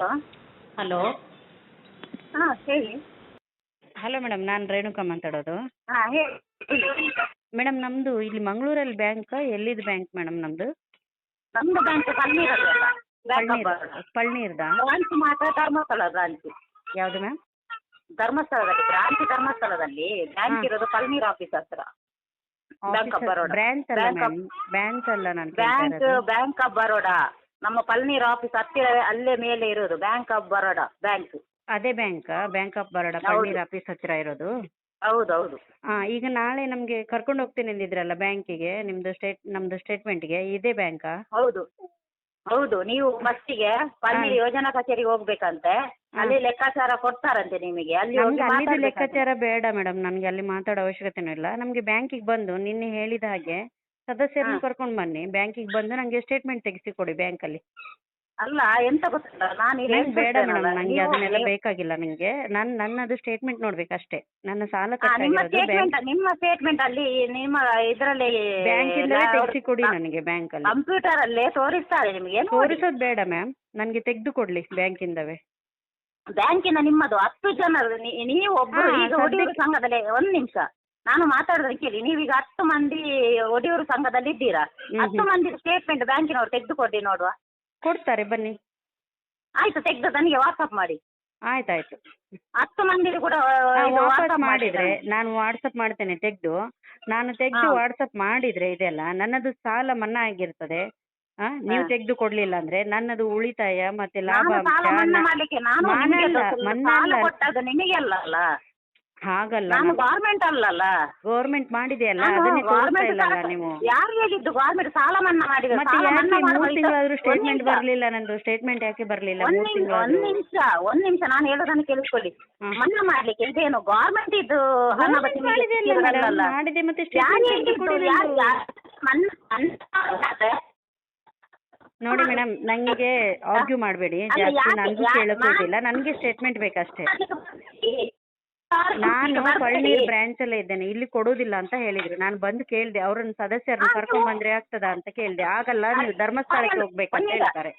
Hello. ಹಾಂ ಹೇಳಿ. Hello madam ನಾನು ರೇಣುಕಾ ಮಾತಾಡೋದು. ಹಾಂ ಹೇಳಿ. ಮೇಡಮ್ ನಮ್ಮದು ಇಲ್ಲಿ ಮಂಗಳೂರಲ್ಲಿ ಬ್ಯಾಂಕ್ ಎಲ್ಲಿದು ಬ್ಯಾಂಕ್ ಮೇಡಮ್ ನಮ್ಮದು ನಮ್ದು ಬ್ಯಾಂಕ್ ಪನ್ನೀರಲ್ಲ ಬ್ಯಾಂಕ್ ಪಳ್ನೀರ್ ಪಳ್ನೀರ್ದಾ ಬ್ರಾಂಚ್ ಮಾತ್ರ ಧರ್ಮಸ್ಥಳ ಬ್ರಾಂಚ್ ಯಾವುದು ಮ್ಯಾಮ್? ಧರ್ಮಸ್ಥಳದಲ್ಲಿ ಬ್ರಾಂಚ್ ಧರ್ಮಸ್ಥಳದಲ್ಲಿ ಬ್ಯಾಂಕ್ ಇರೋದು ಪಲ್ನೀರ್ ಆಫೀಸ್ ಹತ್ರ. ಬ್ಯಾಂಕ್ ಆಫ್ ಬರೋಡಾ ಅಲ್ಲ ಬ್ಯಾಂಕ್ ಅಲ್ಲ ನಾನು ಬ್ಯಾಂಕ್ ಬ್ಯಾಂಕ್ ಆಫ್ ಬರೋಡಾ ನಮ್ಮ ಪಲ್ನೀರ್ ಆಫೀಸ್ ಹತ್ತಿರವೇ ಅಲ್ಲೇ ಮೇಲೆ ಇರೋದು ಬ್ಯಾಂಕ್ ಆಫ್ ಬರೋಡ ಬ್ಯಾಂಕ್ ಅದೇ ಬ್ಯಾಂಕ್ ಬ್ಯಾಂಕ್ ಆಫ್ ಬರೋಡಾ ಹೌದು. ಪಳ್ನೀರ್ ಆಫೀಸ್ ಹತ್ತಿರ ಇರೋದು? ಹೌದೌದು ಹಾ ಈಗ ನಾಳೆ ನಮ್ಗೆ ಕರ್ಕೊಂಡು ಹೋಗ್ತೀನಿ ಅಂದಿದ್ರಲ್ಲ ಬ್ಯಾಂಕಿಗೆ ನಿಮ್ದು ಸ್ಟೇಟ್ ನಮ್ದು ಸ್ಟೇಟ್ಮೆಂಟ್ಗೆ ಇದೇ ಬ್ಯಾಂಕಾ ಹೌದು. ಹೌದು ನೀವು ಫಸ್ಟಿಗೆ ಪಲ್ನೀರ್. ಯೋಜನಾ ಕಚೇರಿಗೆ ಹೋಗ್ಬೇಕಂತೆ ಅಲ್ಲಿ ಲೆಕ್ಕಾಚಾರ ಕೊಡ್ತಾರಂತೆ ನಿಮಗೆ ಅಲ್ಲಿ ಹೋಗಿ ಅಲ್ಲಿದು ಮಾತಾಡ್ಬೇಕಂತೆ. ಲೆಕ್ಕಾಚಾರ ಬೇಡ ಮೇಡಮ್ ನಮ್ಗೆ ಅಲ್ಲಿ ಮಾತಾಡೋ ಅವಶ್ಯಕತೆನೂ ಇಲ್ಲ. ನಮ್ಗೆ ಬ್ಯಾಂಕಿಗೆ ಬಂದು ನಿನ್ನೆ ಹೇಳಿದ ಹಾಗೆ ಸದಸ್ಯರನ್ನ. ಕರ್ಕೊಂಡು ಬನ್ನಿ. ಬ್ಯಾಂಕಿಗೆ ಬಂದು ನಂಗೆ ಸ್ಟೇಟ್ಮೆಂಟ್ ತೆಗಿಸಿ ಕೊಡಿ ಬ್ಯಾಂಕಲ್ಲಿ. ಅಲ್ಲ ಎಂತ ಗೊತ್ತಿಲ್ಲ. ನಾನು ಏನ್ ನಂಗೆ ಬೇಡ ಮೇಡಮ್ ನನಗೆ ಅದನ್ನೆಲ್ಲ ಬೇಕಾಗಿಲ್ಲ ನಿಮಗೆ ನಾನು ನನ್ನದು ಸ್ಟೇಟ್ಮೆಂಟ್ ನೋಡ್ಬೇಕು ಅಷ್ಟೇ ನನ್ನ ಸಾಲ ನಿಮ್ಮ ಸ್ಟೇಟ್ಮೆಂಟ್ ನಿಮ್ಮ ಸ್ಟೇಟ್ಮೆಂಟ್ ಅಲ್ಲಿ ನಿಮ್ಮ ಇದರಲ್ಲಿ ಬ್ಯಾಂಕಿಂದಲೇ ತೆಗಿಸಿ ಕೊಡಿ ನನಗೆ ಬ್ಯಾಂಕಲ್ಲಿ. ಕಂಪ್ಯೂಟರ್ ಅಲ್ಲೇ ತೋರಿಸ್ತಾರೆ ನಿಮಗೆ. ತೋರಿಸೋದು ಬೇಡ ಮ್ಯಾಮ್. ನನಗೆ ತೆಗೆದು ಕೊಡ್ಲಿ ಬ್ಯಾಂಕಿಂದವೇ. ಬ್ಯಾಂಕಿನ ನಿಮ್ಮದು ಹತ್ತು ಜನರು ನೀವು ಒಬ್ಬರು ಈಗ ಒಡಿಯೂರು ಸಂಘದಲ್ಲಿ ಒಂದ್ ನಿಮಿಷ. ನಾನು ಮಾತಾಡೋದನ್ನ ಕೇಳಿ ನೀವೀಗ ಹತ್ತು ಮಂದಿ ಒಡಿಯೂರು ಸಂಘದಲ್ಲಿ ಇದ್ದೀರಾ? ಹತ್ತು. ಮಂದಿ ಸ್ಟೇಟ್ಮೆಂಟ್ ಬ್ಯಾಂಕಿನವರು ತೆಗೆದು ಕೊಡಿ ನೋಡುವ. ಕೊಡ್ತಾರೆ ಬನ್ನಿ. ಆಯ್ತು ತೆಗೆದು ನನಗೆ ವಾಟ್ಸಪ್ ಮಾಡಿ. ಆಯ್ತಾಯ್ತು. ಹತ್ತು ಮಂದಿ ಕೂಡ ವಾಟ್ಸಪ್ ಇದು ಮಾಡಿದ್ರೆ ನಾನು ವಾಟ್ಸಪ್ ಮಾಡ್ತೇನೆ ತೆಗೆದು. ನಾನು ತೆಗೆದು ಹಾ. ವಾಟ್ಸಪ್ ಮಾಡಿದ್ರೆ ಇದೆಲ್ಲ ನನ್ನದು ಸಾಲ ಮನ್ನಾ ಆಗಿರ್ತದೆ. ಆ, ನೀವು ಹಾ. ತೆಗೆದು ಕೊಡ್ಲಿಲ್ಲ ಅಂದ್ರೆ ನನ್ನದು ಉಳಿತಾಯ ಮತ್ತೆ ಲಾಭ ನಾನು ಸಾಲ ಮನ್ನಾ ಮಾಡ್ಲಿಕ್ಕೆ ನಾನು ಮನ್ನಾ ನಿಮಗೆ ಅಲ್ಲ, ಸ್ವಲ್ಪ ಮನ್ನಾ ಸಾಲ ಕೊಟ್ಟದ್ದು ನಿಮಗೆ ಅಲ್ಲ? ಹಾಗಲ್ಲ. ನಾನು ಗೌರ್ಮೆಂಟ್ ಅಲ್ಲಲ್ಲ? ಗೌರ್ಮೆಂಟ್ ಮಾಡಿದೆಯಲ್ಲ? ನಾನು ಅದನ್ನೇ ತೋರಿಸ್ತಾ ಇಲ್ಲಲ್ಲ ನೀವು. ಯಾರು ಹೇಳಿದ್ದು ಗೌರ್ಮೆಂಟ್ ಸಾಲ ಮನ್ನಾ ಮಾಡಿದ್ರು? ಮತ್ತೆ ಯಾಕೆ ಮೂರು ತಿಂಗಳಾದ್ರೂ ಸ್ಟೇಟ್ಮೆಂಟ್ ಬರ್ಲಿಲ್ಲ ನಂದು? ಸ್ಟೇಟ್ಮೆಂಟ್ ಯಾಕೆ ಬರ್ಲಿಲ್ಲ ಒಂದ್ ಮೂರು ನಿಮಿಷ ಒಂದ್ ನಿಮಿಷ ಒಂದ್ ನಿಮಿಷ. ನಾನು ಹೇಳೋದನ್ನ ಕೇಳಿಸ್ಕೊಳ್ಳಿ. ಹಾ. ಮನ್ನಾ ಮಾಡ್ಲಿಕ್ಕೆ ಇದೇನು ಗೌರ್ಮೆಂಟ್ ಇದು ಹಣ ನಿಮಗೆ ಮಾಡಿದೆ ಅಲ್ಲ ಮಾಡಿದೆ ಮತ್ತೆ ಯಾರು statement ಹೇಳಿದ್ದು? ಕೊಡಿ ಯಾರು- ನಂದು. ಯಾರು- ಮನ್ನಾ- ಮನ್ನಾ ನೋಡಿ ಮೇಡಮ್ ನನಗೆ ಆರ್ಗ್ಯೂ ಮಾಡಬೇಡಿ. ಅಲ್ಲ, ಜಾಸ್ತಿ ಯಾಕೆ- ನನಗೂ ಯಾ- ಕೇಳೋಕೆ ನಾನು- ಹೋಗಿಲ್ಲ. ನನಗೆ ಸ್ಟೇಟ್ಮೆಂಟ್ ಬೇಕಷ್ಟೇ. ನಾನು ಪಳ್ನೀರ್ ಬ್ರಾಂಚ್ ಅಲ್ಲೇ ಇದ್ದೇನೆ. ಇಲ್ಲಿ ಕೊಡೋದಿಲ್ಲ ಅಂತ ಹೇಳಿದ್ರು. ನಾನು ಬಂದು ಕೇಳಿದೆ ಅವ್ರನ್ನ ಸದಸ್ಯರನ್ನ. ಕರ್ಕೊಂಡ್ ಬಂದ್ರೆ ಆಗ್ತದ ಅಂತ ಕೇಳಿದೆ. ಆಗಲ್ಲ ನೀವು ಧರ್ಮಸ್ಥಳಕ್ಕೆ ಹೋಗ್ಬೇಕು ಅಂತ. ಹೇಳ್ತಾರೆ.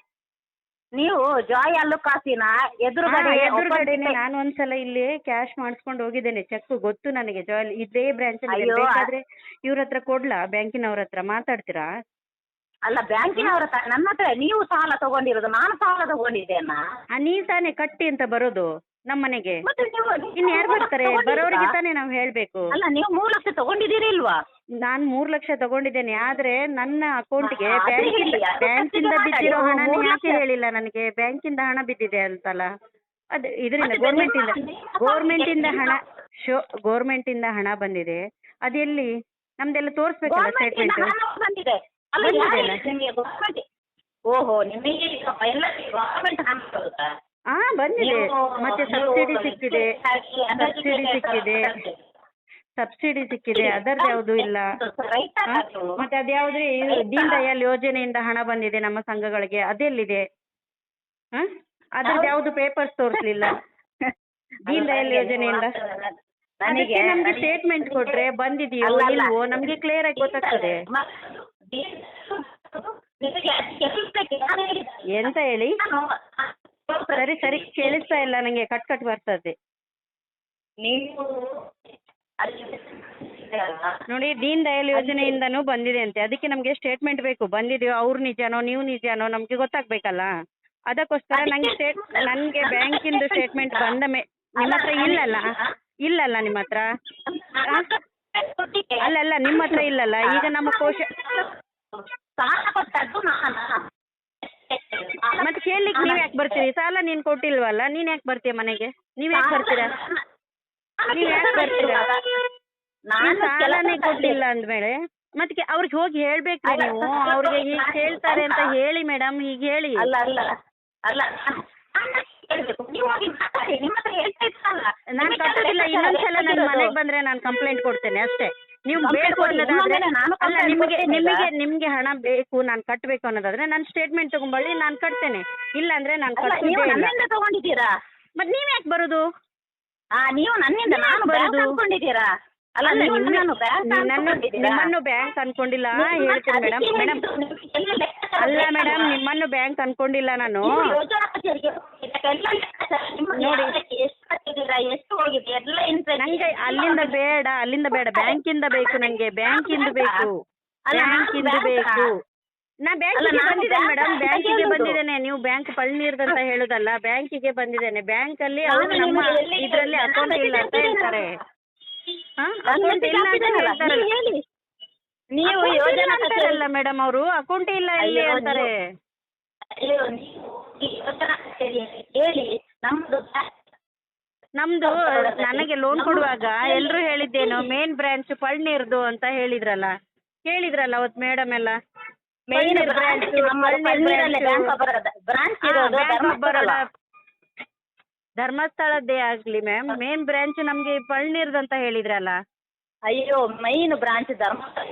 ನೀವು ಜಾಯ್ ಅಲ್ಲುಕಾಸಿನ ಎದುರುಗಡೆ ಎದುರುಗಡೆನೆ ನಾನು ಒಂದ್ಸಲ ಇಲ್ಲಿ ಕ್ಯಾಶ್ ಮಾಡಿಸ್ಕೊಂಡು ಹೋಗಿದ್ದೇನೆ. ಚೆಕ್ ಗೊತ್ತು ನನಗೆ. ಜಾಯ್ ಇದೇ ಬ್ರಾಂಚ್ ಅಲ್ಲಿ ಬೇಕಾದ್ರೆ ಇವ್ರ ಹತ್ರ ಕೊಡ್ಲಾ? ಬ್ಯಾಂಕಿನವ್ರ ಹತ್ರ ಮಾತಾಡ್ತೀರಾ? ಅಲ್ಲ ಬ್ಯಾಂಕಿನವರ ನನ್ನ ಹತ್ರ ನೀವು ಸಾಲ ತಗೊಂಡಿರೋದು ನಾನು ಸಾಲ ತಗೊಂಡಿದ್ದೇನಾ? ನೀವ್ ತಾನೇ ಕಟ್ಟಿ ಅಂತ ಬರೋದು. ನಮ್ಮನೆಗೆ. ಮತ್ತೆ ನೀವು ಯಾರು ಬರ್ತಾರೆ? ಬರೋರಿಗೆ ತಾನೇ ನಾವು ಹೇಳ್ಬೇಕು. ಅಲ್ಲ ನೀವು ಮೂರು ಲಕ್ಷ ತಗೊಂಡಿದ್ದೀರಿ ಇಲ್ವಾ? ನಾನು ಮೂರ್ ಲಕ್ಷ ತಗೊಂಡಿದ್ದೇನೆ ಆದ್ರೆ ನನ್ನ ಅಕೌಂಟ್ಗೆ ಹಾ, ಅದೇ ಬ್ಯಾಂಕಿಂದ ಹೇಳಿ, ಅದು ಬ್ಯಾಂಕಿಂದ ಖರ್ಚಿಗೆ ಬಿದ್ದಿರೋ. ಹಣ ಮೂರ್ ಯಾಕೆ ಲಕ್ಷ- ಹೇಳಿಲ್ಲ ನನಗೆ? ಬ್ಯಾಂಕಿಂದ ಹಣ ಬಿದ್ದಿದೆ ಅಂತಲ್ಲ. ಅದ್ ಇದರಿಂದ ಮತ್ತೆ ಗೌರ್ಮೆಂಟ್ ಇಂದ ನಿಮ್ಮ- ಗೌರ್ಮೆಂಟ್ ಇಂದ ಹಣ ಶೋ ಗೌರ್ಮೆಂಟ್ ಇಂದ ಹಣ ಬಂದಿದೆ. ಅದೆಲ್ಲಿ ನಮ್ದೆಲ್ಲ ತೋರಿಸ್ಬೇಕಲ್ಲ Government ಇಂದ ಸ್ಟೇಟ್ಮೆಂಟ್ ಹಣ ಬಂದಿದೆ. ಅಲ್ಲ ಯಾರು ಅಲ್ಲ? ಹೇಳಿದ್ದು ನಿಮಗೆ government? ಓಹೋ ನಿಮಗೆ ಎಲ್ಲ ಗವರ್ಮೆಂಟ್ ಹಣ ಬರುತ್ತಾ? ಹಾ ಬಂದಿದೆ. ಮತ್ತೆ ಸಬ್ಸಿಡಿ ಸಿಕ್ಕಿದೆ. ಸಬ್ಸಿಡಿ ಸಿಕ್ಕಿದೆ. ಸಬ್ಸಿಡಿ ಸಿಕ್ಕಿದೆ. ಅದರ್ದು ಯಾವುದು ಇಲ್ಲ? ಮತ್ತೆ ಅದ್ಯಾವ್ದ್ರಿ ಇದು ದೀನ್ ದಯಾಳ್ ಯೋಜನೆಯಿಂದ ಹಣ ಬಂದಿದೆ ನಮ್ಮ ಸಂಘಗಳಿಗೆ. ಅದೆಲ್ಲಿದೆ? ಹ? ಅದ್ರದ್ದು ಯಾವ್ದು ಪೇಪರ್ಸ್ ತೋರಿಸ್ಲಿಲ್ಲ. ದೀನ್ ದಯಾಳ್ ಯೋಜನೆಯಿಂದ. ಅದಕ್ಕೆ ನಮ್ಗೆ ಸ್ಟೇಟ್ಮೆಂಟ್ ಕೊಟ್ರೆ ಬಂದಿದೆಯೋ. ಇಲ್ವೋ? ನಮ್ಗೆ ಕ್ಲಿಯರ್ ಆಗಿ ಗೊತ್ತಾಗ್ತದೆ. ಎಂತ ಹೇಳಿ? ಸರಿ ಸರಿ. ಕೇಳಿಸ್ತಾ ಇಲ್ಲ ನಂಗೆ. ಕಟ್ ಕಟ್ ಬರ್ತದೆ. ನೀವು ನೋಡಿ ದೀನ್ ದಯಾಳ್ ಯೋಜನೆಯಿಂದನೂ ಬಂದಿದೆ ಅಂತೆ. ಅದಕ್ಕೆ ನಮ್ಗೆ ಸ್ಟೇಟ್ಮೆಂಟ್ ಬೇಕು. ಬಂದಿದೆಯೋ ಅವ್ರು ನಿಜಾನೋ ನೀವು ನಿಜಾನೋ ನಮ್ಗೆ ಗೊತ್ತಾಗ್ಬೇಕಲ್ಲ? ಅದಕ್ಕೋಸ್ಕರ ನಂಗೆ ಸ್ಟೇಟ್ ನನಗೆ ಬ್ಯಾಂಕಿಂದು ಸ್ಟೇಟ್ಮೆಂಟ್ ಬಂದ ಮೇ ನಿಮ್ಮ ಹತ್ರ ಇಲ್ಲಲ್ಲ? ಇಲ್ಲಲ್ಲ ನಿಮ್ಮ ಹತ್ರ? ಅಲ್ಲಲ್ಲ ನಿಮ್ಮ ಹತ್ರ ಇಲ್ಲಲ್ಲ? ಈಗ ನಮ್ಮ ಕೋಶ ಕೇಳ್ಲಿಕ್ಕೆ ನೀವ್ ಯಾಕೆ ಬರ್ತೀರಿ? ಸಾಲ ನೀನ್ ಕೊಟ್ಟಿಲ್ವಲ್ಲ ನೀನ್ ಯಾಕೆ ಬರ್ತೀಯ ಮನೆಗೆ? ನೀವ್ ಯಾಕೆ ಬರ್ತೀರಾ? ನೀವ್ ಯಾಕೆ ಬರ್ತೀರಾ? ನೀವು ನಾನು ಸಾಲನೇ ಕೊಟ್ಟಿಲ್ಲ ಅಂದ್ಮೇಲೆ ಮತ್ತೆ ಅವ್ರಿಗೆ ಹೋಗಿ ಹೇಳ್ಬೇಕು ನೀವು. ಅವ್ರಿಗೆ ಹೀಗ್ ಹೇಳ್ತಾರೆ ಅಂತ ಹೇಳಿ ಮೇಡಮ್ ಹೀಗೆ ಹೇಳಿ. ಅಲ್ಲ ಅಲ್ಲ ಅಲ್ಲ ನಾನು. ನಾನ್ ಕಟ್ಟೋದಿಲ್ಲ ಇನ್ನೊಂದ್ಸಲ ಇರೋದು. ಮನೆಗೆ ಬಂದ್ರೆ ನಾನು ಕಂಪ್ಲೇಂಟ್ ಕೊಡ್ತೇನೆ ಅಷ್ಟೇ. ನೀವು ಬೇಕು. ಅನ್ನೋದಾದ್ರೆ ಅಲ್ಲ ನಿಮಗೆ ನಿಮಗೆ ನಿಮ್ಗೆ ಹಣ ಬೇಕು ನಾನು ಕಟ್ಟಬೇಕು ಅನ್ನೋದಾದ್ರೆ ನಾನು ಸ್ಟೇಟ್ಮೆಂಟ್ ತಗೊಂಬಳ್ಳಿ ನಾನು ಕಟ್ತೇನೆ. ಇಲ್ಲ. ಅಂದ್ರೆ ನಾನು ತಗೊಂಡಿದ್ದೀರಾ? ಮತ್ತೆ ನೀವ್ ಯಾಕೆ ಬರುದು? ನೀವು ನನ್ನಿಂದ ನಾನು ಬರೋದು? ಅನ್ಕೊಂಡಿದ್ದೀರಾ? ಅಲ್ಲ ನಿಮ್ಮನ್ನ- ನಾನು ಬ್ಯಾಂಕ್ ನನ್ನ ನಿಮ್ಮನ್ನು ಬ್ಯಾಂಕ್ ಅನ್ಕೊಂಡಿಲ್ಲ ಹೇಳ್ತೀನಿ ಮೇಡಮ್ ಮೇಡಮ್ ಅಲ್ಲ ಮೇಡಮ್ ನಿಮ್ಮನ್ನು ಬ್ಯಾಂಕ್ ಅನ್ಕೊಂಡಿಲ್ಲ ನಾನು. ನೋಡಿ. ಎಷ್ಟು ಹೋಗಿದೆ? ಎಲ್ಲ interest ನಂಗೆ ಅಲ್ಲಿಂದ ಬೇಡ ಅಲ್ಲಿಂದ ಬೇಡ. ಬ್ಯಾಂಕಿಂದ ಬೇಕು ನಂಗೆ. ಬ್ಯಾಂಕಿಂದ ಬೇಕು. ಅಲ್ಲ, ಇಂದ ಬ್ಯಾಂಕಿಂದ ಬ್ಯಾಂಕಾ? ಬೇಕು. ನಾ ಬ್ಯಾಂಕಿಗೆ ನಾನು ಬಂದಿದ್ದೇನೆ ಮೇಡಮ್ ಬ್ಯಾಂಕ್ ಬ್ಯಾಂಕಿಗೆ ಹೇಳುದು. ಬಂದಿದ್ದೇನೆ. ನೀವು ಬ್ಯಾಂಕ್ ಪಳ್ನೀರ್ದಂತ ಹೇಳುದಲ್ಲ ಬ್ಯಾಂಕಿಗೆ ಬಂದಿದ್ದೇನೆ. ಬ್ಯಾಂಕ್ ಅಲ್ಲಿ ನಾನು ಅವರು ನಮ್ಮ ನಿಮಗೆ ಎಲ್ಲಿ ಇದ್ರಲ್ಲಿ ಅಕೌಂಟ್ ಇಲ್ಲ ಅಂತ ಹೇಳ್ತಾರೆ. ಹಾ? ನನ್ನ ಅಕೌಂಟ್ ಇಲ್ಲ ಅಂತ ಹೇಳ್ತಾರಲ್ಲ ನೀವು ಯೋಜನೆ ನೀವು Account ಇಲ್ಲ ಯೋಜನಾ ಅಂತಾರಲ್ಲ ಮೇಡಮ್ ಅವರು. ಅಕೌಂಟ್ ಇಲ್ಲ ಇಲ್ಲಿ ಅಯ್ಯೋ, ಅಂತಾರೆ. ಅಯ್ಯೋ, ನೀವು ಈ ಯೋಜನಾ ಕಚೇರಿಯಲ್ಲಿ ಹೇಳಿ. ನಮ್ದು ಬ್ಯಾಂಕ್ ನಮ್ದು ನನಗೆ ಲೋನ್ ಕೊಡುವಾಗ ಎಲ್ರು ಹೇಳಿದ್ದೇನು ಮೇನ್ ಬ್ರಾಂಚ್ ಪಳ್ನೀರ್ದು ಅಂತ ಹೇಳಿದ್ರಲ್ಲ. ಹೇಳಿದ್ರಲ್ಲ ಅವತ್ತು ಮೇಡಮ್ ಎಲ್ಲ. Main branch. ಧರ್ಮಸ್ಥಳದ್ದೇ ಆಗ್ಲಿ ಮ್ಯಾಮ್ ಮೇನ್ ಬ್ರಾಂಚ್ ನಮ್ಗೆ ಪಳ್ನೀರ್ದು ಅಂತ ಹೇಳಿದ್ರಲ್ಲ. ಅಯ್ಯೋ ಮೈನ್ ಬ್ರಾಂಚ್ ಧರ್ಮಸ್ಥಳ.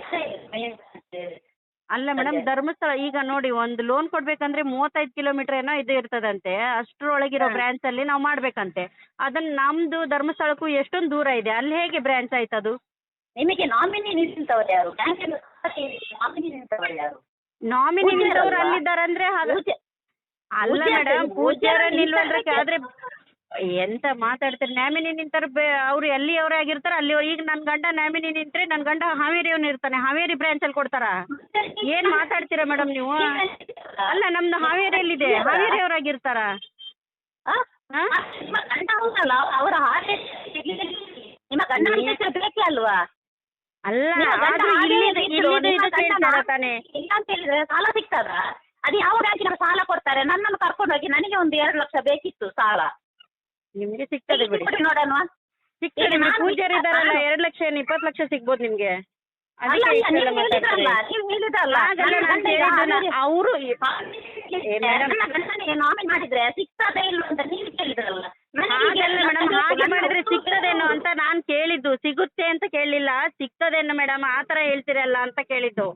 ಅಲ್ಲ ಮೇಡಮ್ ಧರ್ಮಸ್ಥಳ ಈಗ ನೋಡಿ ಒಂದು ಲೋನ್ ಕೊಡ್ಬೇಕಂದ್ರೆ ಮೂವತ್ತೈದು ಕಿಲೋಮೀಟರ್ ಏನೋ ಇದು ಇರ್ತದಂತೆ ಅಷ್ಟ್ರೊಳಗಿರೋ. ಬ್ರಾಂಚ್ ಅಲ್ಲಿ ನಾವು ಮಾಡ್ಬೇಕಂತೆ. ಅದನ್ನ ನಮ್ದು ಧರ್ಮಸ್ಥಳಕ್ಕೂ ಎಷ್ಟೊಂದು ದೂರ ಇದೆ ಅಲ್ಲಿ ಹೇಗೆ ಬ್ರಾಂಚ್ ಆಯ್ತದು ನಿಮಗೆ ನಾಮಿನಿ ನಿಂತವರು ಯಾರು? ನಾಮಿನಿ ನಿಂತವರು ಯಾರು? ನಾಮಿನಿ ಪೂಜ್ಯರಲ್ವಾ? ನಿಂತವ್ರು ಅಲ್ಲಿದ್ದಾರಂದ್ರೆ ಹಾಗ- ಪೂಜ್ಯ ಅಲ್ಲ ಮೇಡಮ್ ಪೂಜಾರ ಪೂಜ್ಯರ ನಿಲ್ವಂದ್ರೆ ಆದ್ರೆ ಎಂತ ಮಾತಾಡ್ತಾರೆ? ನ್ಯಾಮಿನಿ ಬೇ ಅವ್ರು ಎಲ್ಲಿಯವರೇ ಆಗಿರ್ತಾರೆ ಅಲ್ಲಿ ಈಗ ನನ್ ಗಂಡ ನ್ಯಾಮಿನಿ ನಿಂತ್ರೆ ನನ್ ಗಂಡ ಹಾವೇರಿಯವನು ಇರ್ತಾನೆ. ಹಾವೇರಿ ಬ್ರಾಂಚ್ ಅಲ್ಲಿ ಕೊಡ್ತಾರ? ಏನ್ ಮಾತಾಡ್ತೀರಾ ಮೇಡಮ್ ನೀವು? ಅಲ್ಲ ನಮ್ದು ಹಾವೇರಿಯಲ್ಲಿದೆ. ಇದೆ ಆ? ಹಾ? ಆ, ನಿಮ್ಮ ಗಂಡ ಹೌದಲ್ಲ ಅವರ ನಿಮ್ಮ ಗಂಡನ ಹೆಸರು ಬೇಕೇ ಅಲ್ವಾ ಅಲ್ಲ ಗಂಡ ಗಂಡ ತಾನೇ? ಇಲ್ಲ ಅಂತ ಹೇಳಿದ್ರೆ ಸಾಲ ಸಿಗ್ತದ? ಅದು ಯಾವ ಬ್ಯಾಂಕಿನ ಸಾಲ ಕೊಡ್ತಾರೆ? ನನ್ನನ್ನು ಕರ್ಕೊಂಡು ಹೋಗಿ ನನಗೆ ಒಂದು ಎರಡು ಲಕ್ಷ ಬೇಕಿತ್ತು ಸಾಲ. ನಿಮ್ಗೆ ಸಿಗ್ತದೆ ಬಿಡಿ. ಕೊಡಿ ನೋಡೋಣ. ಸಿಗ್ತದೆ ಬಿಡಿ. ಪೂಜಾರಿ ಇದಾರಲ್ಲ ಎರಡ್ ಲಕ್ಷ ಏನು ಇಪ್ಪತ್ತು ಲಕ್ಷ ಸಿಗ್ಬೋದು ನಿಮ್ಗೆ. ಅಲ್ಲ ಅದಕ್ಕೆ ಅಲ್ಲ ಇಷ್ಟೆಲ್ಲ ನೀವು ಹೇಳಿದ್ರಲ್ಲ ಮಾತಾಡ್ತಾರೆ. ನೀವು ಹೇಳಿದ್ರಲ್ಲ. ಹಾಗಲ್ಲ ನನ್ನ ನಾನು ಗಂಡ ಈಗ ಹೇಳಿದ್ದು ಹಾವೇರಿ- ಅವರು ಏ madam. ನನ್ನ ಗಂಡನಿಗೆ ನಾಮಿನಿ ಮಾಡಿದ್ರೆ ಸಿಗ್ತದೆ ಇಲ್ಲ ಅಂತ ನೀವು ಕೇಳಿದ್ರಲ್ಲ. ನನಗೆ ಈಗ ಹಾಗಲ್ಲ ಮೇಡಮ್ ನನ್ನ ಹಾಗೆ ಮಾಡಿದ್ರೆ ಸಿಗ್ತದೇನೋ ಅಂತ ನಾನ್ ಕೇಳಿದ್ದು. ಸಿಗುತ್ತೆ ಅಂತ ಕೇಳಿಲ್ಲ. ಸಿಗ್ತದೇನೋ ಮೇಡಮ್ ಆ ತರ ಹೇಳ್ತೀರಲ್ಲ ಅಂತ ಕೇಳಿದ್ದು.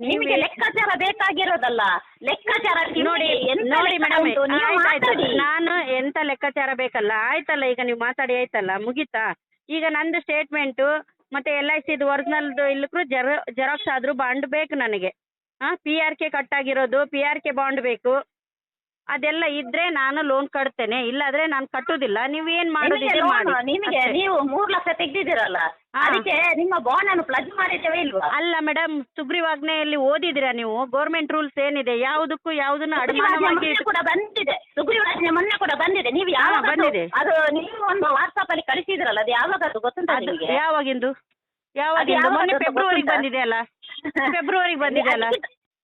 ನಿಮಗೆ ಲೆಕ್ಕಾಚಾರ ಬೇಕಾಗಿರೋದಲ್ಲ. ಲೆಕ್ಕಾಚಾರ ನೋಡಿ ನೋಡಿ ಮೇಡಮ್. ನಾನು ಎಂತ ಲೆಕ್ಕಾಚಾರ ಬೇಕಲ್ಲ? ಆಯ್ತಲ್ಲ ಈಗ ನೀವು ಮಾತಾಡಿ ಆಯ್ತಲ್ಲ? ಮುಗೀತಾ? ಈಗ ನಂದು ಸ್ಟೇಟ್ಮೆಂಟು ಮತ್ತೆ ಎಲ್ ಐ ಸಿದು ಒರಿಜಿನಲ್ದು ಇಲ್ಲಕ್ಕೂ ಜೆರೋ ಜೆರಾಕ್ಸ್ ಆದ್ರೂ ಬಾಂಡ್ ಬೇಕು ನನಗೆ. ಹಾಂ ಪಿ ಆರ್ ಕೆ ಕಟ್ ಆಗಿರೋದು ಪಿ ಆರ್ ಕೆ ಬಾಂಡ್ ಬೇಕು. ಅದೆಲ್ಲ ಇದ್ರೆ ನಾನು ಲೋನ್ ಕಟ್ತೇನೆ ಇಲ್ಲಾದ್ರೆ ನಾನು ಕಟ್ಟುದಿಲ್ಲ. ನೀವು ಏನ್ ನಿಮಗೆ ಮಾಡೋದಿದೆ loan, ಮಾಡಿ. ನಿಮಗೆ ಅಷ್ಟೇ. ನೀವು ಮೂರು ಲಕ್ಷ ತೆಗ್ದಿದ್ದೀರಲ್ಲ ಹಾ. ಅದಕ್ಕೆ ನಿಮ್ಮ ಬಾಂಡ್ ಅನ್ನು ಪ್ಲಜ್ ಮಾಡಿದ್ದೇವೆ ಇಲ್ವಾ? ಅಲ್ಲ ಮೇಡಮ್ ಸುಗ್ರೀವಾಜ್ಞೆಯಲ್ಲಿ ಓದಿದಿರಾ ನೀವು? ಗೌರ್ಮೆಂಟ್ ರೂಲ್ಸ್ ಏನಿದೆ? ಯಾವುದಕ್ಕೂ ಯಾವುದನ್ನು ಸುಗ್ರೀವಾಜ್ಞೆ ಅಡಮಾನವಾಗಿ ಮೊನ್ನೆ ಕೂಡ ಬಂದಿದೆ. ಸುಗ್ರೀವಾಜ್ಞೆ ಮೊನ್ನೆ ಕೂಡ ಬಂದಿದೆ. ನೀವು ಹಾ, ಯಾವಾಗ ಬಂದಿದೆ. ಅದು ನೀವು ಒಂದು ವಾಟ್ಸ್ಆಪ್ ಅಲ್ಲಿ ಕಳಿಸಿದ್ರಲ್ಲ ಅದು ಯಾವಾಗ ಅದು ಗೊತ್ತುಂಟಾ ಅದು ನಿಮಗೆ? ಯಾವಾಗಿಂದು? ಯಾವಾಗಿಂದು? ಯಾವಾಗ ಮೊನ್ನೆ ಫೆಬ್ರವರಿ ಫೆಬ್ರವರಿಗೆ? ಬಂದಿದೆ ಅಲ್ಲ? ಫೆಬ್ರವರಿಗೆ ಬಂದಿದೆ ಅಲ್ಲ?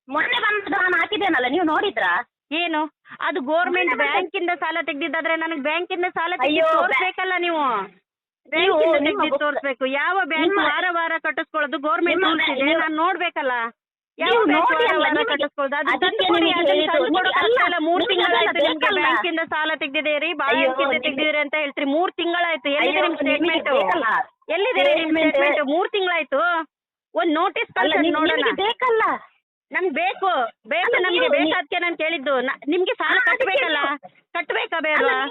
ಮೊನ್ನೆ ಬಂದು ನಾನು ಹಾಕಿದ್ದೇನಲ್ಲ ನೀವು ನೋಡಿದ್ರಾ? ಏನು? ಅದು ಗೋರ್ಮೆಂಟ್ ಬ್ಯಾಂಕಿಂದ ಸಾಲ ತೆಗ್ದಿದ್ದಾದ್ರೆ ನನಗೆ ಬ್ಯಾಂಕಿಂದ ಸಾಲ ತೆಗ್ದು ಅಯ್ಯೋ, ಬ್ಯಾ- ತೋರಿಸ್ಬೇಕಲ್ಲ ನೀವು. ನಿಮ್ಮ ತೋರಿಸ್ಬೇಕು. ಯಾವ ಬ್ಯಾಂಕ್ ನಿಮ್ಮ- ವಾರ ವಾರ ಕಟ್ಟಿಸ್ಕೊಳ್ಳೋದು? ಗೋರ್ಮೆಂಟ್ ನಿಮ್ಮ ರೂಲ್ಸ್ ಇದೆ ನೀವು- ನಾನು ನೋಡ್ಬೇಕಲ್ಲ. ಯಾವ ನೀವು ಬ್ಯಾಂಕ್ ನೋಡಿ ವಾರ ಅಲ್ಲ, ವಾರ ನಿಮಗೆ- ಕಟ್ಟಿಸ್ಕೊಳ್ಳೋದು? ಅದು ಅದಕ್ಕೆ ತಂದು ಕೊಡಿ ನಿಮಗೆ ಅದನ್ನ ಹೇಳಿದ್ದು. ತಂದು ಕೊಡೋಕ್ಕಾಗ್ತಾ ಇಲ್ಲ ಮೂರು ನಿಮಗೆ ತಿಂಗಳಾಯ್ತು ಅದೆಲ್ಲ ನಿಮ್ಗೆ ಬೇಕಲ್ಲ. ಬ್ಯಾಂಕಿಂದ ಸಾಲ ತೆಗ್ದಿದೀರಿ ಅಯ್ಯೋ, ನಿಮಗೆ- ತೆಗ್ದಿದ್ದೀರಿ ಅಂತ ಹೇಳ್ತೀರಿ. ಮೂರ್ ತಿಂಗಳಾಯ್ತು. ಎಲ್ಲಿದೆ ಅಯ್ಯೋ, ನಿಮ್ ನಿಮಗೆ ಸ್ಟೇಟ್ಮೆಂಟ್ ಬೇಕಲ್ಲ. ಎಲ್ಲಿದೆ ನಿಮ್ Statement- ಸ್ಟೇಟ್ಮೆಂಟ್ ಮೂರ್ ತಿಂಗಳಾಯ್ತು. ಒಂದ್ ನೋಟಿಸ್ ಅಲ್ಲ ಕಳ್ಸಿ ನಿಮ್- ನೋಡೋಣ. ನಿಮಗೆ ಬೇಕಲ್ಲ. ನಮ್ಗೆ ಬೇಕು ಬೇಕು ನಮ್ಗೆ ಬೇಕಾದ್ಕೆ ಬೇಕಾದಕ್ಕೆ ನಾನು ಕೇಳಿದ್ದು. ನಿಮ್ಗೆ ಸಾಲ ಕಟ್ಟಬೇಕಲ್ಲ ಕಟ್ಟಬೇಕಾ ಬೇಡವಾ?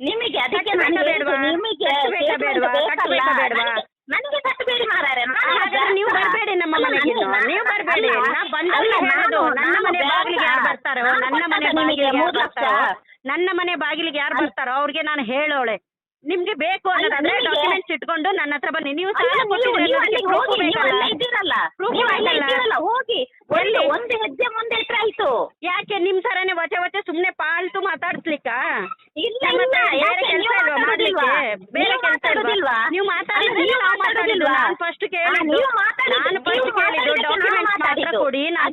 ನಿಮಗೆ ಅದಕ್ಕೆ ಬೇಡ್ವಾ? ನಿಮಗೆ ಬೇಡ್ವಾ? ಕಟ್ಟಬೇಕಾ ಬೇಡ್ವಾ? ನನಗೆ- ಕಟ್ಟಬೇಡಿ ಮಾರಾರೆ ಹಾಗಾದ್ರೆ ನೀವು ಬರಬೇಡಿ ನಮ್ಮ ಮನೆಗೆ ನೀವು ಬರಬೇಡಿ. ನಾ ಬಂದಾಗ ಅಲ್ಲ, ಹೇಳೋದು. ನಾನು- ನನ್ನ ನಾನು ಮನೆ ಬಾಗಿಲಿಗೆ ಯಾರು ಬರ್ತಾರೋ? ನಾನು ನನ್ನ ಮನೆ ಬಾಗಿಲಿಗೆ ಯಾರು. ಬರ್ತಾರೋ? ನನ್ನ ಮನೆ ಬಾಗಿಲಿಗೆ ಯಾರು. ಬರ್ತಾರೋ? ಅವ್ರಿಗೆ ನಾನು ಹೇಳೋಳೆ. ನಿಮ್ಗೆ ಬೇಕು ಅನ್ನೋದಾದ್ರೆ ಡಾಕ್ಯುಮೆಂಟ್ಸ್ ಇಟ್ಕೊಂಡು ನನ್ನ ಹತ್ರ ಬನ್ನಿ. ನೀವು ಸಾಲ proof ಹೋಗಿ? ಒಂದು ಒಂದು ಹೆಜ್ಜೆ ಮುಂದೆ ಇಟ್ರೆ ಆಯ್ತು. ಯಾಕೆ ನಿಮ್ ಸರನೆ ವಚ ವಚ ಸುಮ್ನೆ ಪಾಲ್ತು ಮಾತಾಡ್ಸ್ಲಿಕ್ಕಾ? ಬೇರೆ ಕೆಲಸ ಇಲ್ವಾ ಮಾಡ್ಲಿಕ್ಕೆ? ಬೇರೆ ಕೆಲಸ? ಇಲ್ವಾ? ನೀವು ಮಾತಾಡಿದ್ರೆ ನೀವು ಮಾತಾಡಿದ್ದು. ನಾನು ಫಸ್ಟ್ ಕೇಳಿದ್ದು. ನಾನು ಫಸ್ಟ್ ಕೇಳಿದ್ದು. ಡಾಕ್ಯುಮೆಂಟ್ಸ್ ಮಾತ್ರ ಕೊಡಿ. ನಾನು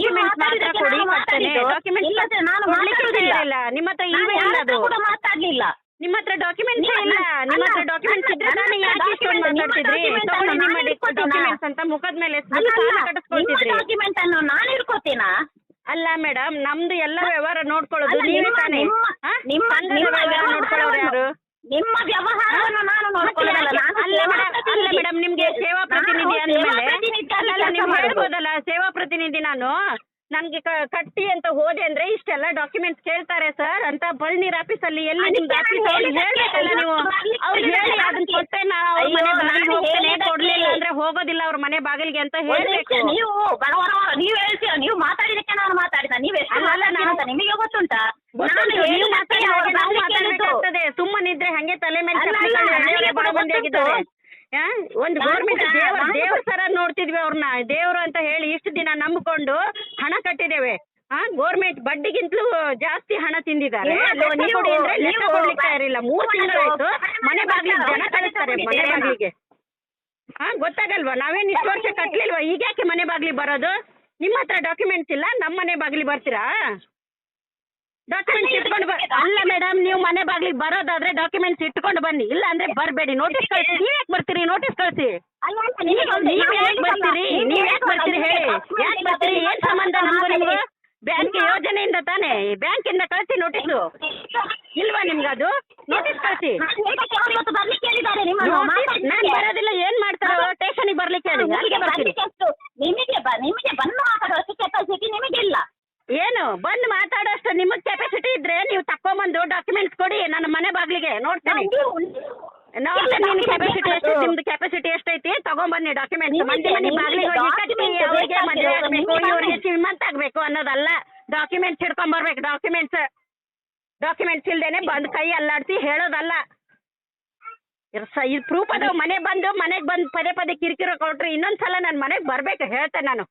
ನೀವು ಡಾಕ್ಯುಮೆಂಟ್ಸ್ ಮಾತ್ರ ಕೊಡಿ ಮಾತಾಡಿದ್ದು. ಡಾಕ್ಯುಮೆಂಟ್ಸ್ ನಾನು ಮಾತಾಡೋದಿಲ್ಲ. ಇಲ್ಲ ನಿಮ್ಮ ಹತ್ರ ಇಲ್ವೇ ಇಲ್ಲ ಅದು ಮಾತಾಡ್ಲಿಲ್ಲ. ಹತ್ರ ಡಾಕ್ಯುಮೆಂಟ್ಸ್ ಇಲ್ಲ ನಿಮ್ಮ ಹತ್ರ ಡಾಕ್ಯುಮೆಂಟ್ಸ್ ಇದ್ರೆ ನಾನು ಯಾಕೆ ಇಷ್ಟೊಂದು ಮಾತಾಡ್ತಿದ್ರಿ? ತಗೊಳ್ಳಿ ನಿಮ್ಮ? ಡಾಕ್ಯುಮೆಂಟ್ಸ್ ಅಂತ ಮುಖದ ಮೇಲೆ ಸಾಲ ಕಟ್ಟಿಸ್ಕೊಳ್ತಿದ್ರಿ ಡಾಕ್ಯುಮೆಂಟ್ ಅನ್ನು ನಾನು ಇಟ್ಕೋತೀನಾ? ಅಲ್ಲ ಮೇಡಮ್ ನಮ್ದು ಎಲ್ಲ ವ್ಯವಹಾರ ನೋಡ್ಕೊಳ್ಳೋದು ನೀವು ತಾನೇ. ನಿಮ್ಮ- ವ್ಯವಹಾರ ನೋಡ್ಕೊಳ್ಳೋರು ಯಾರು? ನಿಮ್ಮ ವ್ಯವಹಾರವನ್ನು ನಾನು ನೋಡ್ಕೊಳ್ಳೋಲ್ಲ ನೋಡ್ಕೊಳ್ಳೋದಲ್ಲ ಅಲ್ಲ ಮೇಡಮ್ ಅಲ್ಲ. ಮೇಡಮ್ ನಿಮ್ಗೆ ಸೇವಾ ಪ್ರತಿನಿಧಿ ಅಂತ ಅಂದ್ಮೇಲೆ ಅಲ್ಲ ನೀವು ಹೇಳ್ಬೋದಲ್ಲ ಸೇವಾ ಪ್ರತಿನಿಧಿ ನಾನು? ನಮ್ಗೆ ಕಟ್ಟಿ ಅಂತ ಹೋದೆ ಅಂದ್ರೆ ಇಷ್ಟೆಲ್ಲ ಡಾಕ್ಯುಮೆಂಟ್ಸ್ ಕೇಳ್ತಾರೆ ಸರ್ ಅಂತ ಬಳ್ನೀರ್ ಆಫೀಸ್ ಅಲ್ಲಿ ಎಲ್ಲಿ ನಿಮ್ದು ಆಫೀಸ್ ಹೇಳ್ಬೇಕಲ್ಲ ನೀವು? ಅವ್ರಿಗೆ ಹೇಳಿ ಅದನ್ನ ಕೊಟ್ಟೆ ನಾ ಮನೆ ಬಾಗಿಲಿಗೆ ಹೋಗ್ತೇನೆ ಕೊಡ್ಲಿಲ್ಲ ಅಂದ್ರೆ ಹೋಗೋದಿಲ್ಲ ಅವ್ರ ಮನೆ ಬಾಗಿಲಿಗೆ ಅಂತ ಹೇಳ್ಬೇಕು. ನೀವು ನೀವು ಹೇಳ್ತೀರ ನೀವು ಮಾತಾಡಿದಕ್ಕೆ ನಾನು ಮಾತಾಡಿದ ನೀವು ಎಷ್ಟು ಮಾತಾಡ್ತೀರ ನಿಮಗೆ ಗೊತ್ತುಂಟಾ? ಸುಮ್ಮನಿದ್ರೆ ಹಂಗೆ ತಲೆ ಮೇಲೆ ಒಂದು ಗೌರ್ಮೆಂಟ್ ದೇವ್ರ ದೇವ್ರ ತರ ನೋಡ್ತಿದ್ವಿ ಅವ್ರನ್ನ. ದೇವ್ರು ಅಂತ ಹೇಳಿ ಇಷ್ಟು ದಿನ ನಂಬಿಕೊಂಡು ಹಣ ಕಟ್ಟಿದ್ದೇವೆ. ಹಾ ಗೌರ್ಮೆಂಟ್ ಬಡ್ಡಿಗಿಂತಲೂ ಜಾಸ್ತಿ ಹಣ ತಿಂದಿದ್ದಾರೆ. ಲೆಕ್ಕ ಕೊಡ್ಲಿಕ್ಕೆ ತಯಾರಿಲ್ಲ ಮೂರ್ ತಿಂಗಳಾಯ್ತು ಮನೆ ಬಾಗಿಲಿಗೆ ಜನ ಕಳಿಸ್ತಾರೆ ಮನೆ ಬಾಗಿಲಿಗೆ. ಹಾ ಗೊತ್ತಾಗಲ್ವಾ? ನಾವೇನ್ ಇಷ್ಟು ವರ್ಷ ಕಟ್ಲಿಲ್ವಾ? ಈಗ ಯಾಕೆ ಮನೆ ಬಾಗಿಲಿಗೆ ಬರೋದು? ನಿಮ್ಮ ಹತ್ರ ಡಾಕ್ಯುಮೆಂಟ್ಸ್ ಇಲ್ಲ? ನಮ್ಮ ಮನೆ ಬಾಗಿಲಿಗೆ ಬರ್ತೀರಾ? ಡಾಕ್ಯುಮೆಂಟ್ಸ್ ಇಟ್ಕೊಂಡು ಬ ಅಲ್ಲ ಮೇಡಮ್ ನೀವು ಮನೆ ಬಾಗ್ಲಿಗೆ ಬರೋದಾದ್ರೆ ಡಾಕ್ಯುಮೆಂಟ್ಸ್ ಇಟ್ಕೊಂಡು ಬನ್ನಿ. ಇಲ್ಲ ಅಂದ್ರೆ ಬರಬೇಡಿ. ನೋಟಿಸ್ ಕಳಿಸಿ. ನೀವ್ ಯಾಕೆ ಬರ್ತೀರಿ? ನೋಟಿಸ್ ಕಳಿಸಿ. ನೀವ್ ಯಾಕೆ ಬರ್ತೀರಿ? ನೀವ್ ಯಾಕೆ ಬರ್ತೀರಿ? ಹೇಳಿ. ಯಾಕೆ ಬರ್ತೀರಿ? ಏನ್ ಸಂಬಂಧ ನಮ್ಗೆ ನಿಮ್ಗೆ? ಬ್ಯಾಂಕ್ ಯೋಜನೆಯಿಂದ ತಾನೇ. ಬ್ಯಾಂಕಿಂದ ಕಳಿಸಿ ನೋಟಿಸ್ ಇಲ್ವಾ ನಿಮ್ಗದು ನೋಟಿಸ್ ಕಳಿಸಿ. ನಾನು ಬರೋದಿಲ್ಲ. ಏನ್ ಮಾಡ್ತಾರೋ? ಸ್ಟೇಷನ್ಗೆ ಬರ್ಲಿಕ್ಕೆ ಹೇಳಿ. ಅಲ್ಲಿಗೆ ಬರ್ತೀನಿ ನಿಮಗೆ ನಿಮಗೆ ಬಂದು ಮಾತಾಡೋ ಕೆಪಾಸಿಟಿ ನಿಮಗಿಲ್ಲ. ಏನು? ಬಂದು ಮಾತಾಡೋಷ್ಟು ನಿಮಗೆ ಕೆಪಾಸಿಟಿ ಇದ್ರೆ ನೀವು ತಕೊಂಬಂದು ಡಾಕ್ಯುಮೆಂಟ್ಸ್ ಕೊಡಿ ನನ್ನ ಮನೆ ಬಾಗಿಲಿಗೆ ನೋಡ್ತೀನಿ ನೋಡ್ತೀನಿ ನಿನ್ ಕೆಪಾಸಿಟಿ ಎಷ್ಟು ನಿಮ್ದು ಕೆಪಾಸಿಟಿ ಎಷ್ಟೈತಿ ತಗೊಂಬನ್ನಿ ಡಾಕ್ಯುಮೆಂಟ್ಸ್ ಮಂದಿ ಮನೆ ಬಾಗಿಲಿಗೆ ಹೋಗಿ ಕಟ್ಟಿ ಅವರಿಗೆ ಮದುವೆ ಆಗ್ಬೇಕು ಇವ್ರಿಗೆ ಶ್ರೀಮಂತ ಆಗ್ಬೇಕು ಅನ್ನೋದಲ್ಲ ಡಾಕ್ಯುಮೆಂಟ್ಸ್ ಹಿಡ್ಕೊಂಡ್ ಬರ್ಬೇಕು ಡಾಕ್ಯುಮೆಂಟ್ಸ್ ಡಾಕ್ಯುಮೆಂಟ್ಸ್ ಇಲ್ದೇನೆ ಬಂದು ಕೈ ಅಲ್ಲಾಡ್ಸಿ ಹೇಳೋದಲ್ಲ ಇರ್ ಸ, ಇದು ಪ್ರೂಫ್ ಅದಾವ ಮನೆ ಬಂದು, ಮನೆಗೆ ಬಂದು ಪದೇ ಪದೇ ಕಿರಿಕಿರಿ ಕೊಟ್ರೆ ಇನ್ನೊಂದ್ಸಲ ನಾನು ಮನೆಗೆ ಬರ್ಬೇಕು, ಹೇಳ್ತೇನೆ ನಾನು.